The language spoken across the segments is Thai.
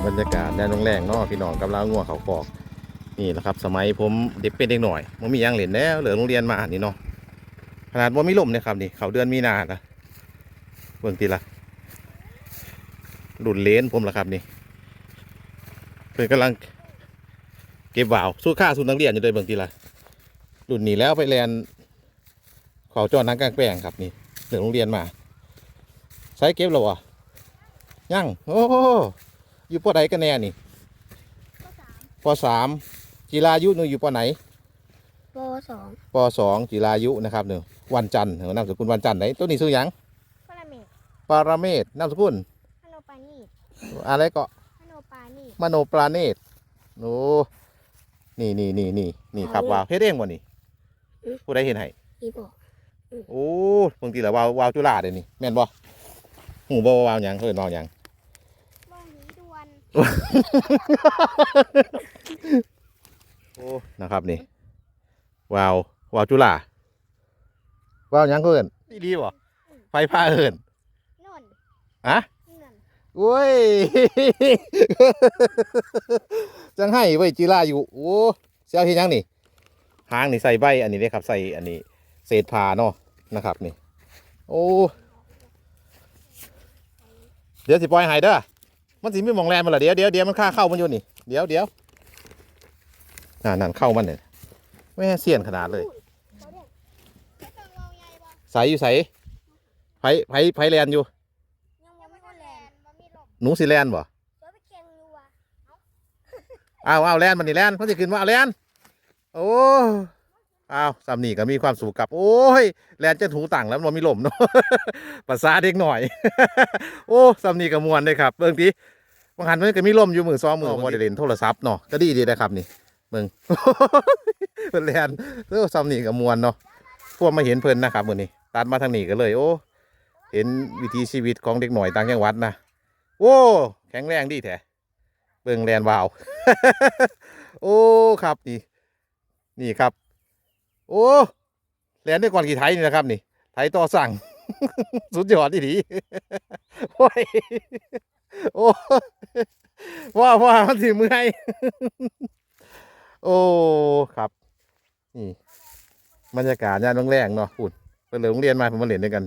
โรงแรงเนาะพี่น้องกำลังง่วงเขาคอก นี่แหละครับ สมัยผมเด็กเป็นเด็กหน่อยมันมียังเล่นแล้วเหลือโรงเรียนมานี่เนาะขนาดว่ามีลมเนี่ยครับนี่เขาเดือนมีนานะเบิ่งทีละดุนเลนผมละครับนี่เพิ่นกำลังเก็บวาวสู้ค่าสู้นักเรียนอยู่เลยเบิ่งทีละรุ่นนี้แล้วไปเรียนเขาจอดนังกลางแปลงครับนี่เหลือโรงเรียนมาใช้เก็บแล้วะยังโอ้ อยู่ปอใดกันแน่นี่ข้อสามปสามจีรายุหนูอยู่ปอไหนปสองปสองจีรายุนะครับหนึ่งวันจันทร์เออนามสกุลวันจันทร์ไหนตัวนี้ซื้อหยังพระเมตปาราเมศนามสกุลพโนปานีดอะไรก็พโนปานีดมโนปราเนตโอ้นี่นี่นี่นี่นี่ครับเอาวาวเฮ็ดเองบ่นี่อืมผู้ใดเห็นให้อีบอกโอ้บางทีละวาววาวจุฬาเดี๋ยวนี้แม่นบ่หูบ่ว่าวาวหยังเพิ่นวาวหยังว่างนี้ดวน โอ้นะครับนี่วาววาวจุฬาวาวหยังเพิ่นดีดีบ่ไฟผ้าเอิ้นนนอะนั่นโอ้ย จังให้ไว้ยจีฬาอยู่โอ้เสียวเฮ็ดหยังนี่หางนี่ใส่ใบอันนี้เด้ครับใส่อันนี้ เศษผ้าเนาะนะครับนี่ โอ้เดี๋ยวสิปล่อยใหายเด้อ มันสิไม่มองแลนมันละเดี๋ยวเดี๋ยวเดี๋ยวมันค่าเข้ามันอยู่นี่เดี๋ยวเดี๋ยวนั่นนั่นเข้ามันเนี่ยแม่เสียนขนาดเลยเขาเรียกไม่ต้องเราใหญ่บ่ใสอยู่ใสไผไผไผแลนอยู่ยังบ่มีคนแลนบ่มีลมหนูสิแลนบ่เดี๋ยวไปแข่งอยู่ว่ะอ้าวอ้าวแลนมันนี่แลนมันสิขึ้นว่าเอาแลนโอ้ อ้าวสามนี่ก็มีความสุขกับ โอ้ยแลนจะถูต่างแล้วมันมีลมเนาะภาษาเด็กหน่อย โอ้สำนีกับมวนเลยครับเบิ่งทีบางหันมันก็มีลมอยู่มือซ้อมมือบ่ได้เล่นโทรศัพท์เนาะก็ดีดีนะครับนี่เบิ่งเพิ่นแลนเออสำนีกับมวนเนาะพวกมาเห็นเพิ่นนะครับมื้อนี้ตัดมาทางนี้ก็เลย โอ้เห็นวิถีชีวิตของเด็กหน่อยต่างจังหวัดนะโอ้แข็งแรงดีแท้เบิ่งแลนวาว โอ้ครับนี่ นี่ครับ โอ้แลนได้ก่อนกี่ไทยนี่นะครับนี่ ไทยต่อสั่ง สุดยอดดีดีโอ้ยโอ้ว่าว่ามันสิเมื่อยโอ้ครับนี่บรรยากาศยามแรงๆเนาะพูดเพิ่นเลยโรงเรียนมาผมมาเล่นด้วยกัน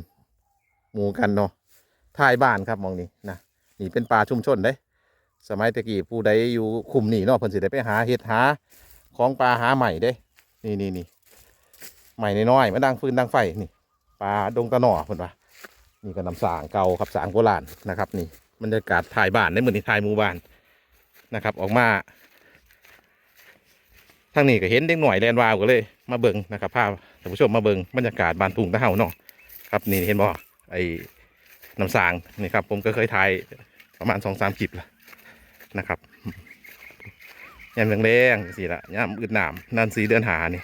หมู่กันเนาะท้ายบ้านครับมองนี่นะนี่เป็นป่าชุมชนเด้สมัยตะกี้ผู้ใดอยู่คุมนี่เนาะเพิ่นสิได้ไปหาเห็ดหาของปลาหาใหม่เด้ นี่นี่นี่ ใหม่น้อยๆมาดังฟืนดังไฟนี่ปลาดงตะหน่อเพิ่นว่านี่ก็น้ำสางเก่าครับสางโบราณนะครับ นี่บรรยากาศถ่ายบ้านในมือนถ่ายหมู่บ้านนะครับ ออกมาทางนี้ก็เห็นเด็กหน่อยแลนวาวก็เลย มาเบิงนะครับภาพท่านผู้ชมมาเบิงบรรยากาศบ้านทุ่งตะเฮาเนาะครับนี่เห็นบ่ไอ้น้ำสางนี่ครับ ผมก็เคยถ่ายประมาณสองสามคลิปแล้วนะครับยามแรงๆสิละยามอึดหนามนั่นสีเดือนหานี่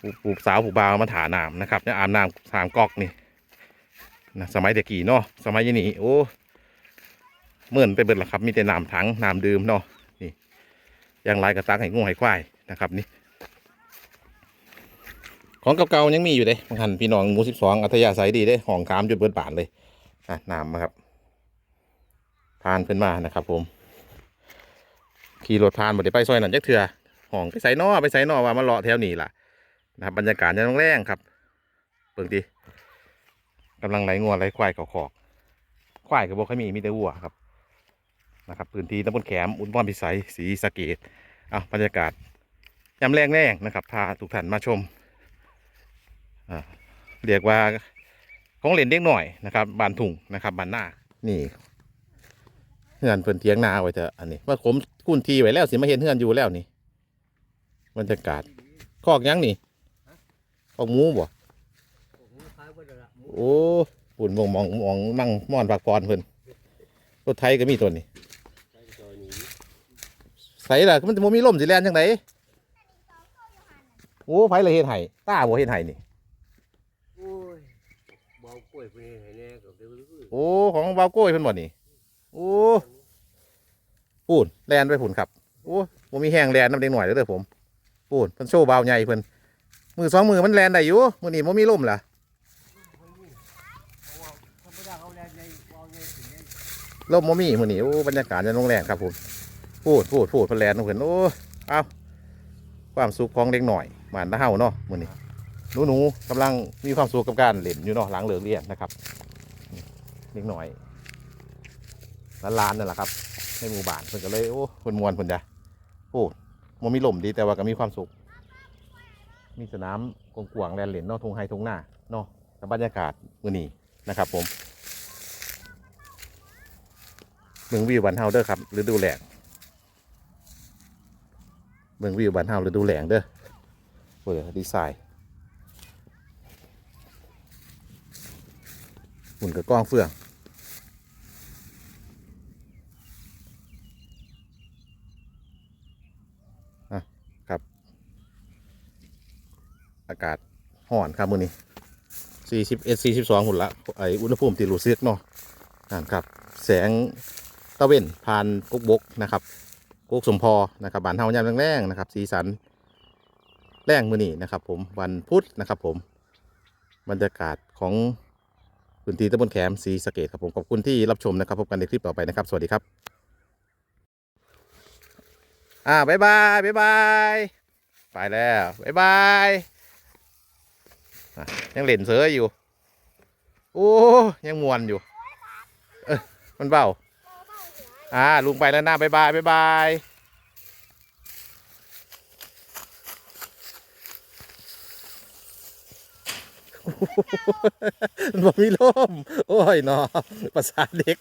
ผู้ผู้สาวผู้บ่าวมาถาน้ำนะครับเนี่ยอาบน้ำสามก๊อกนี่นะสมัยเด็กกี่เนาะสมัยยี่นี่โอ้เหมือนไปเบิดละครับ มีแต่น้ำถังน้ำดื่มเนาะนี่ยางลายกระตักให้งูให้ควายนะครับนี่ ของเก่าๆยังมีอยู่เด้บางหันพี่น้องหมูสิบสองอัธยาศัยดีเด้ห้องขามจุดเบิดบานเลยอะน้ำนะครับพานขึ้นมานะครับ ผม ขี่รถผ่านบ่ได้ไปซอยนั่นจักเถื่อห้องไปใส่นอไปใส่นอว่ามาเลาะแถวนี้ล่ะ นะครับบรรยากาศยังแรงครับเบิ่งดิกำลังไหลงัวไหลควายเขาขอกควายกับบ่ค่อยมีมีแต่วัวครับนะครับพื้นที่ตำบลแขม อุดมพรพิสัยศรีสะเกดเอาบรรยากาศยามแรงแรงนะครับพาทุกท่านมาชมอ่าเรียกว่าของเล่นเด็กหน่อยนะครับบานถุงนะครับบานหน้านี่เฮือนเพิ่นเทียงนาไว้เถอะอันนี้ว่าผมคุ้นทีไว้แล้วสิมาเห็นเฮือนอยู่แล้วนี่บรรยากาศคอกยังนี่ คอกหมูบ่โอ้ปุ่นมองมองมองมั่งม่อนปากพรเพิ่นรถไทยก็มีตัวนี้ใส่ล่ะมันจะมีลมสิแลนจังไดโอ้ไผเลยเฮ็ดไห้ตาบ่เฮ็ดไห้นี่โอ้ยเบากล้วยไปนี่ให้แน่ก็เดี๋ยวรู้โอ้ของบาวโก้ยเพิ่นบ่นี่โอ้ปูนแลนไปผุนครับโอ้ผมมีแห้งแลนน้ำเด็กหน่อยเด้อผมปูนเพิ่นโชว์บาวใหญ่เพิ่น มือสองมือมันแลนได้อยู่มือนี่มีลมล่มเขาแรงในวางในถึงในลมบ่มีมือนี้โอ้บรรยากาศจะโรงแรงครับผมพูดพูดพูดเพนแลนเพื่อนโอ้เอาความสุขของเด็กหน่อยหมานเฮาเนาะมือนี้หนูหนูกำลังมีความสุขกับการเล่นอยู่เนาะหลังเลิกเรียนนะครับเด็กหน่อยล้านๆนั่นแหละครับในหมู่บ้านเพิ่นก็เลยโอ้เพิ่นมวนเพิ่นจ้ะพูดมันมีลมดีแต่ว่าก็มีความสุข มีสนามกว้างแลนเล่นเนาะทงไฮทงหน้าเนาะกับรรยากาศมื้อนี้นะครับ ผมเมืองวิวบันเฮาเด้อครับฤดูแหลงเมืองวิวบ้านเฮาฤดูแหลงเด้อเปิดดีไซน์หมุนกับกล้องเฟื่องอะครับ อากาศห่อนครับมื้อนี้41 42หุ่นละไออุณหภูมิที่รู้สึกเนาะนั่นครับ แสงตะเวนผ่านกุกบกนะครับกุกสมพอนะครับบานเฮายามแรงๆนะครับสีสันแรงมือนี้นะครับ ผมวันพุธนะครับผมบรรยากาศของพื้นที่ตำบลแขมสีสะเกตครับผมขอบคุณที่รับชมนะครับพบกันในคลิปต่อไปนะครับ สวัสดีครับ อ่าบ๊ายบายบ๊ายบายไปแล้วบ๊ายบาย ยังเล่นเสืออยู่ โอ้ยังมวนอยู่เออมันเบาอ่าลุงไปแล้วนะบายบายบายบายมันบอกมีลมโอ้ยเนาะภาษาเด็ก